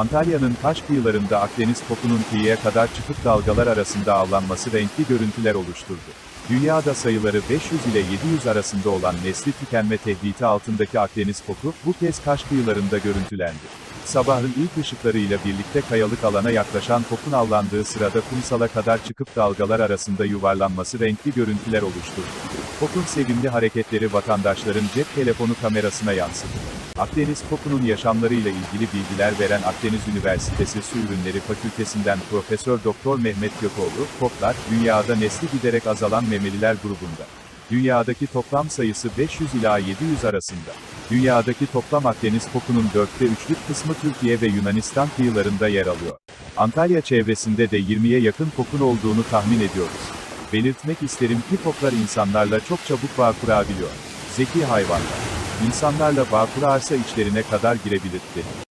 Antalya'nın taş kıyılarında Akdeniz kokunun kıyıya kadar çıkıp dalgalar arasında avlanması renkli görüntüler oluşturdu. Dünyada sayıları 500 ile 700 arasında olan nesli tükenme tehdidi altındaki Akdeniz koku, bu kez Kaş kıyılarında görüntülendi. Sabahın ilk ışıklarıyla birlikte kayalık alana yaklaşan kokun avlandığı sırada kumsala kadar çıkıp dalgalar arasında yuvarlanması renkli görüntüler oluşturdu. Kokun sevimli hareketleri vatandaşların cep telefonu kamerasına yansıdı. Akdeniz kokunun yaşamlarıyla ilgili bilgiler veren Akdeniz Üniversitesi Su Ürünleri Fakültesinden Profesör Doktor Mehmet Gökoğlu, koklar, dünyada nesli giderek azalan memeliler grubunda. Dünyadaki toplam sayısı 500 ila 700 arasında. Dünyadaki toplam Akdeniz kokunun dörtte üçlük kısmı Türkiye ve Yunanistan kıyılarında yer alıyor. Antalya çevresinde de 20'ye yakın kokun olduğunu tahmin ediyoruz. Belirtmek isterim ki koklar insanlarla çok çabuk bağ kurabiliyor. Zeki hayvanlar. İnsanlarla bağ kurarsa içlerine kadar girebilir, dedi.